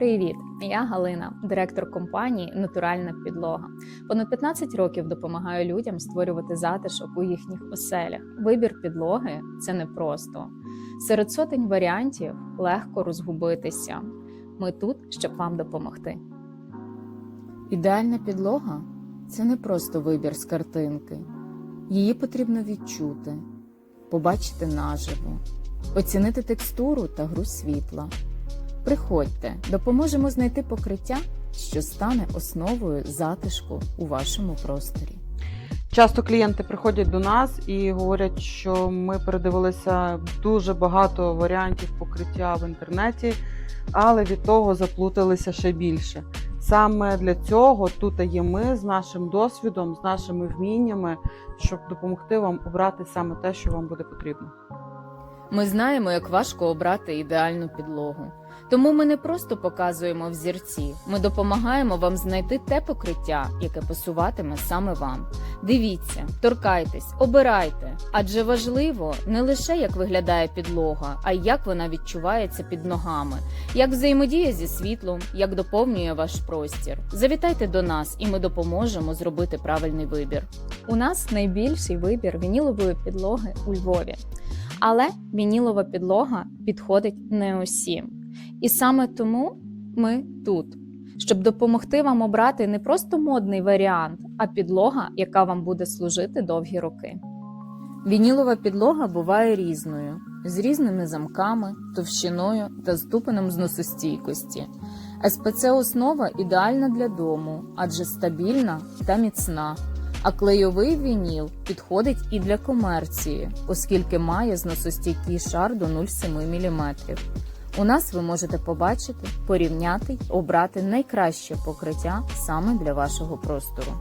Привіт, я Галина, директор компанії Натуральна підлога. Понад 15 років допомагаю людям створювати затишок у їхніх оселях. Вибір підлоги це непросто. Серед сотень варіантів легко розгубитися. Ми тут, щоб вам допомогти. Ідеальна підлога це не просто вибір з картинки. Її потрібно відчути, побачити наживо, оцінити текстуру та гру світла. Приходьте, допоможемо знайти покриття, що стане основою затишку у вашому просторі. Часто клієнти приходять до нас і говорять, що ми передивилися дуже багато варіантів покриття в інтернеті, але від того заплуталися ще більше. Саме для цього тут є ми з нашим досвідом, з нашими вміннями, щоб допомогти вам обрати саме те, що вам буде потрібно. Ми знаємо, як важко обрати ідеальну підлогу. Тому ми не просто показуємо взірці, ми допомагаємо вам знайти те покриття, яке пасуватиме саме вам. Дивіться, торкайтесь, обирайте, адже важливо не лише як виглядає підлога, а й як вона відчувається під ногами, як взаємодіє зі світлом, як доповнює ваш простір. Завітайте до нас, і ми допоможемо зробити правильний вибір. У нас найбільший вибір вінілової підлоги у Львові. Але вінілова підлога підходить не усім. І саме тому ми тут, щоб допомогти вам обрати не просто модний варіант, а підлога, яка вам буде служити довгі роки. Вінілова підлога буває різною, з різними замками, товщиною та ступенем зносостійкості. СПЦ основа ідеальна для дому, адже стабільна та міцна. А клейовий вініл підходить і для комерції, оскільки має зносостійкий шар до 0,7 мм. У нас ви можете побачити, порівняти й обрати найкраще покриття саме для вашого простору.